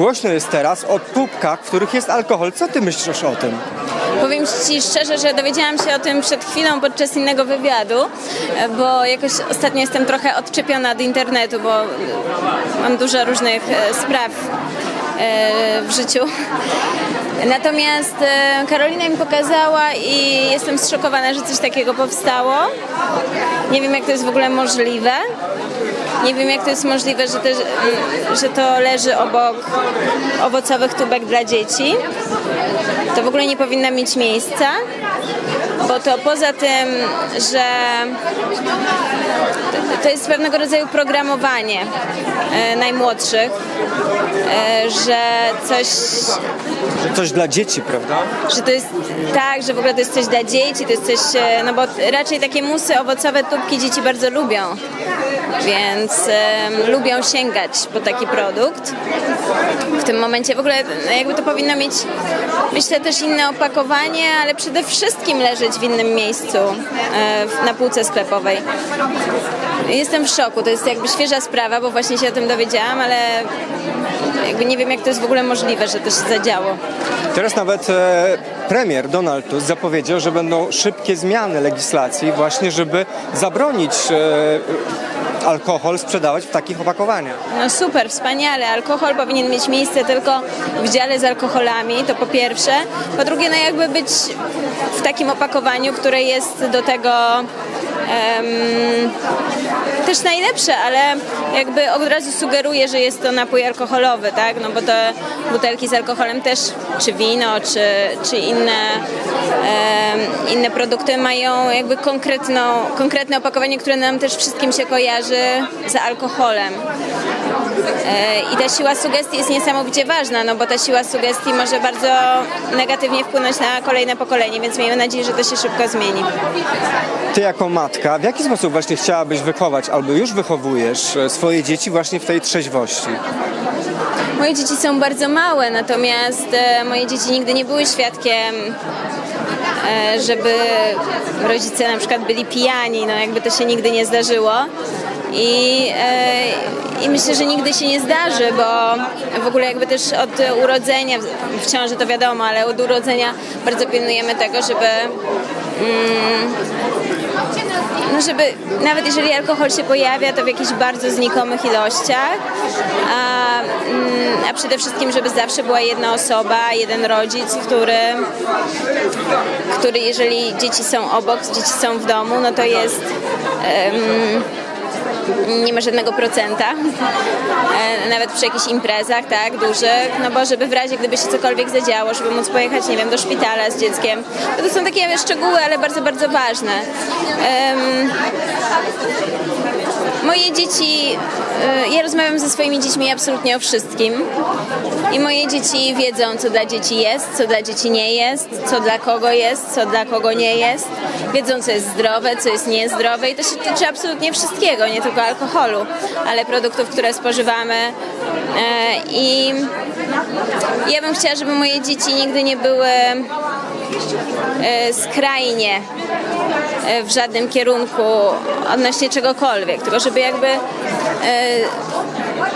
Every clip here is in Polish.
głośno jest teraz o tubkach, w których jest alkohol. Co ty myślisz o tym? Powiem Ci szczerze, że dowiedziałam się o tym przed chwilą podczas innego wywiadu, bo jakoś ostatnio jestem trochę odczepiona od internetu, bo mam dużo różnych e, spraw e, w życiu. Natomiast e, Karolina mi pokazała i jestem zszokowana, że coś takiego powstało. Nie wiem, jak to jest w ogóle możliwe. Nie wiem, jak to jest możliwe, że, że to leży obok owocowych tubek dla dzieci. To w ogóle nie powinno mieć miejsca, bo to poza tym, że to jest pewnego rodzaju programowanie e, najmłodszych, e, że coś Że coś dla dzieci, prawda? że to jest tak, że w ogóle to jest coś dla dzieci, to jest coś, e, no bo raczej takie musy owocowe tubki dzieci bardzo lubią, więc lubią sięgać po taki produkt. W tym momencie w ogóle no jakby to powinno mieć, myślę, też inne opakowanie, ale przede wszystkim leżeć w innym miejscu e, na półce sklepowej. Jestem w szoku, to jest jakby świeża sprawa, bo właśnie się o tym dowiedziałam, ale jakby nie wiem, jak to jest w ogóle możliwe, że to się zadziało. Teraz nawet e, premier Donald Tusk zapowiedział, że będą szybkie zmiany legislacji właśnie, żeby zabronić e, alkohol sprzedawać w takich opakowaniach. No super, wspaniale. Alkohol powinien mieć miejsce tylko w dziale z alkoholami, to po pierwsze. Po drugie, no jakby być w takim opakowaniu, które jest do tego em, też najlepsze, ale jakby od razu sugeruje, że jest to napój alkoholowy, tak? No bo te butelki z alkoholem też, czy wino, czy, czy inne, em, inne produkty mają jakby konkretną, konkretne opakowanie, które nam też wszystkim się kojarzy z alkoholem. E, I ta siła sugestii jest niesamowicie ważna, no bo ta siła sugestii może bardzo negatywnie wpłynąć na kolejne pokolenie, więc miejmy nadzieję, że to się szybko zmieni. Ty jako matka, w jaki sposób właśnie chciałabyś wychować albo już wychowujesz e, swoje dzieci właśnie w tej trzeźwości? Moje dzieci są bardzo małe, natomiast e, moje dzieci nigdy nie były świadkiem, e, żeby rodzice na przykład byli pijani, no jakby to się nigdy nie zdarzyło. I, I myślę, że nigdy się nie zdarzy, bo w ogóle jakby też od urodzenia, w ciąży to wiadomo, ale od urodzenia bardzo pilnujemy tego, żeby no żeby nawet jeżeli alkohol się pojawia, to w jakichś bardzo znikomych ilościach, a, mm, a przede wszystkim, żeby zawsze była jedna osoba, jeden rodzic, który, który jeżeli dzieci są obok, dzieci są w domu, no to jest em, nie ma żadnego procenta, e, nawet przy jakichś imprezach, tak, dużych, no bo żeby w razie, gdyby się cokolwiek zadziało, żeby móc pojechać, nie wiem, do szpitala z dzieckiem, to, to są takie szczegóły, ale bardzo, bardzo ważne. Em, Moje dzieci, y, ja rozmawiam ze swoimi dziećmi absolutnie o wszystkim i moje dzieci wiedzą, co dla dzieci jest, co dla dzieci nie jest, co dla kogo jest, co dla kogo nie jest. Wiedzą, co jest zdrowe, co jest niezdrowe i to się tyczy absolutnie wszystkiego, nie tylko alkoholu, ale produktów, które spożywamy. E, I ja bym chciała, żeby moje dzieci nigdy nie były skrajnie e, w żadnym kierunku odnośnie czegokolwiek, tylko żeby jakby e,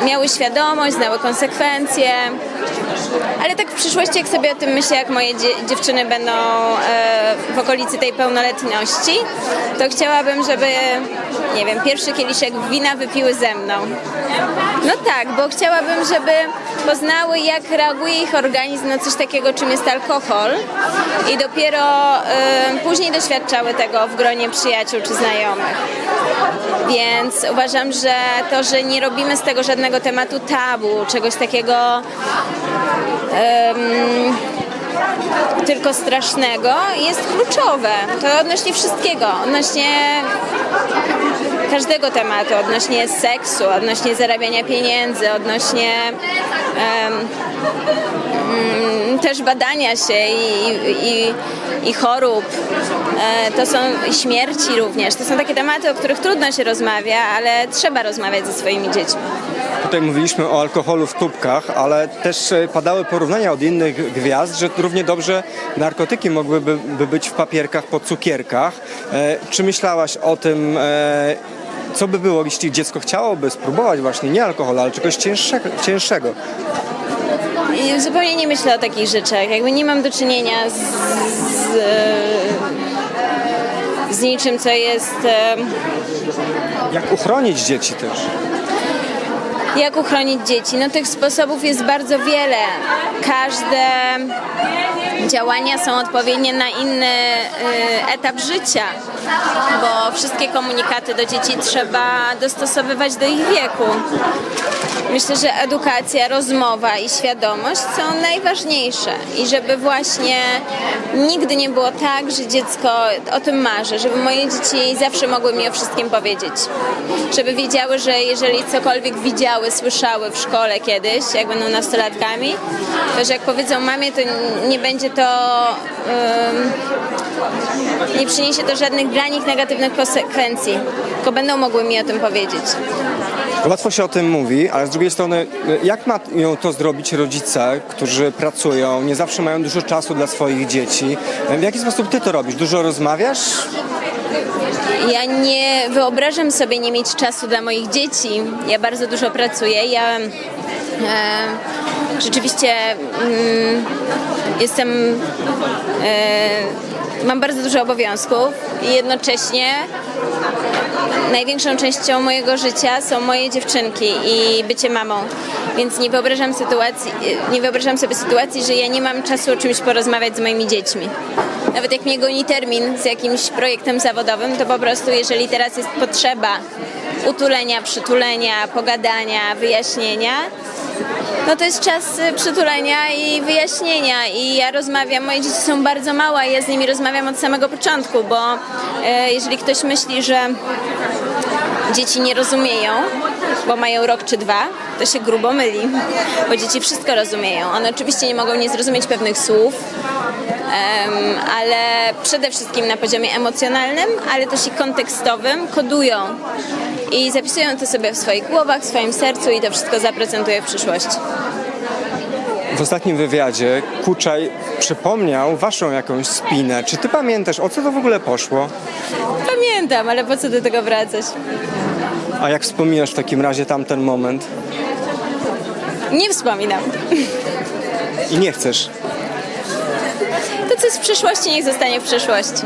miały świadomość, znały konsekwencje. Ale tak w przyszłości, jak sobie o tym myślę, jak moje dzie- dziewczyny będą e, w okolicy tej pełnoletności, to chciałabym, żeby, nie wiem, pierwszy kieliszek wina wypiły ze mną. No tak, bo chciałabym, żeby poznały, jak reaguje ich organizm na coś takiego, czym jest alkohol i dopiero e, później doświadczały tego w gronie przyjaciół czy znajomych. Więc uważam, że to, że nie robimy z tego żadnego tematu tabu, czegoś takiego em, tylko strasznego, jest kluczowe. To odnośnie wszystkiego, odnośnie każdego tematu, odnośnie seksu, odnośnie zarabiania pieniędzy, odnośnie mm, też badania się i, i, i chorób. E, to są śmierci również. To są takie tematy, o których trudno się rozmawia, ale trzeba rozmawiać ze swoimi dziećmi. Tutaj mówiliśmy o alkoholu w tubkach, ale też e, padały porównania od innych gwiazd, że równie dobrze narkotyki mogłyby by być w papierkach po cukierkach. E, Czy myślałaś o tym, co by było, jeśli dziecko chciałoby spróbować właśnie nie alkoholu, ale czegoś cięższego? Zupełnie nie myślę o takich rzeczach. Jakby nie mam do czynienia z, z, z niczym, co jest. Jak uchronić dzieci też? Jak uchronić dzieci? No tych sposobów jest bardzo wiele. Każde działania są odpowiednie na inny y, etap życia, bo wszystkie komunikaty do dzieci trzeba dostosowywać do ich wieku. Myślę, że edukacja, rozmowa i świadomość są najważniejsze i żeby właśnie nigdy nie było tak, że dziecko o tym marzy, żeby moje dzieci zawsze mogły mi o wszystkim powiedzieć. Żeby wiedziały, że jeżeli cokolwiek widziały, słyszały w szkole kiedyś, jak będą nastolatkami, to że jak powiedzą mamie, to nie będzie to ym, nie przyniesie to żadnych dla nich negatywnych konsekwencji, tylko będą mogły mi o tym powiedzieć. Łatwo się o tym mówi, ale z drugiej strony, jak mają to zrobić rodzice, którzy pracują, nie zawsze mają dużo czasu dla swoich dzieci? W jaki sposób ty to robisz? Dużo rozmawiasz? Ja nie wyobrażam sobie nie mieć czasu dla moich dzieci. Ja bardzo dużo pracuję. Ja e, rzeczywiście mm, jestem. E, mam bardzo dużo obowiązków i jednocześnie największą częścią mojego życia są moje dziewczynki i bycie mamą. Więc nie wyobrażam sytuacji, nie wyobrażam sobie sytuacji, że ja nie mam czasu o czymś porozmawiać z moimi dziećmi. Nawet jak mnie goni termin z jakimś projektem zawodowym, to po prostu jeżeli teraz jest potrzeba utulenia, przytulenia, pogadania, wyjaśnienia, no to jest czas y, przytulenia i wyjaśnienia i ja rozmawiam, moje dzieci są bardzo małe, ja z nimi rozmawiam od samego początku, bo e, jeżeli ktoś myśli, że dzieci nie rozumieją, bo mają rok czy dwa, to się grubo myli, bo dzieci wszystko rozumieją. One oczywiście nie mogą nie zrozumieć pewnych słów, em, ale przede wszystkim na poziomie emocjonalnym, ale też i kontekstowym kodują i zapisują to sobie w swoich głowach, w swoim sercu i to wszystko zaprocentuje w przyszłości. W ostatnim wywiadzie Kuczaj przypomniał waszą jakąś spinę. Czy ty pamiętasz, o co to w ogóle poszło? Pamiętam, ale po co do tego wracać? A jak wspominasz w takim razie tamten moment? Nie wspominam. I nie chcesz? To, co jest w przyszłości, niech zostanie w przyszłości.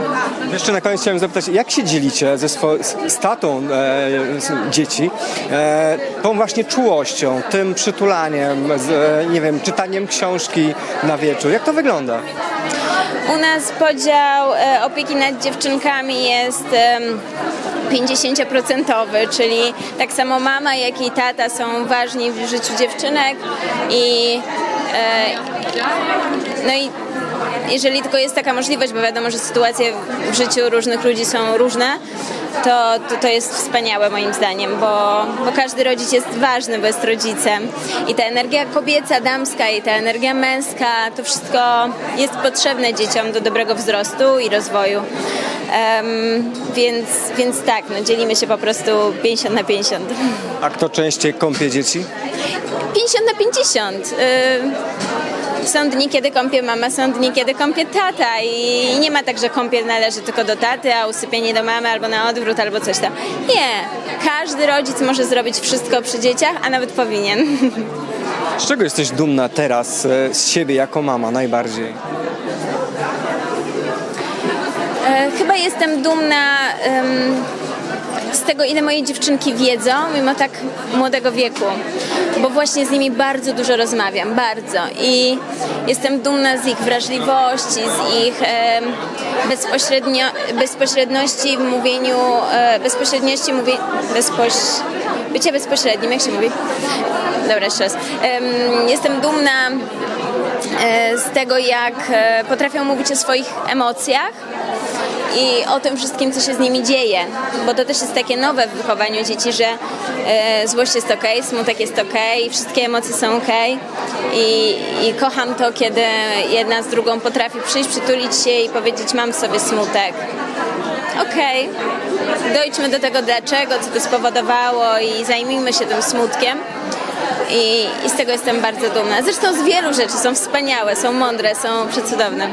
Jeszcze na koniec chciałem zapytać, jak się dzielicie ze swo- z- z tatą e, z dzieci e, tą właśnie czułością, tym przytulaniem, z, e, nie wiem, czytaniem książki na wieczór? Jak to wygląda? U nas podział e, opieki nad dziewczynkami jest em, 50%, czyli tak samo mama, jak i tata są ważni w życiu dziewczynek i e, no i jeżeli tylko jest taka możliwość, bo wiadomo, że sytuacje w życiu różnych ludzi są różne, to, to, to jest wspaniałe moim zdaniem, bo, bo każdy rodzic jest ważny, bo jest rodzicem. I ta energia kobieca, damska i ta energia męska, to wszystko jest potrzebne dzieciom do dobrego wzrostu i rozwoju. Em, więc, więc tak, no, dzielimy się po prostu 50 na 50. A kto częściej kąpie dzieci? 50 na 50. Y, Są dni, kiedy kąpie mama, są dni, kiedy kąpie tata i nie ma tak, że kąpiel należy tylko do taty, a usypienie do mamy albo na odwrót, albo coś tam. Nie. Każdy rodzic może zrobić wszystko przy dzieciach, a nawet powinien. Z czego jesteś dumna teraz e, z siebie jako mama najbardziej? E, Chyba jestem dumna em, z tego, ile moje dziewczynki wiedzą, mimo tak młodego wieku, bo właśnie z nimi bardzo dużo rozmawiam, bardzo. I jestem dumna z ich wrażliwości, z ich bezpośrednio, bezpośredności w mówieniu, e, bezpośredniości mówię, bezpoś, bycie bezpośrednim, jak się mówi? Dobra, jeszcze raz. Em, Jestem dumna e, z tego, jak e, potrafią mówić o swoich emocjach i o tym wszystkim, co się z nimi dzieje, bo to też jest takie nowe w wychowaniu dzieci, że e, złość jest ok, smutek jest ok, wszystkie emocje są ok I, i kocham to, kiedy jedna z drugą potrafi przyjść, przytulić się i powiedzieć mam sobie smutek. Okej, dojdźmy do tego dlaczego, co to spowodowało i zajmijmy się tym smutkiem. I, I z tego jestem bardzo dumna. Zresztą z wielu rzeczy są wspaniałe, są mądre, są przecudowne.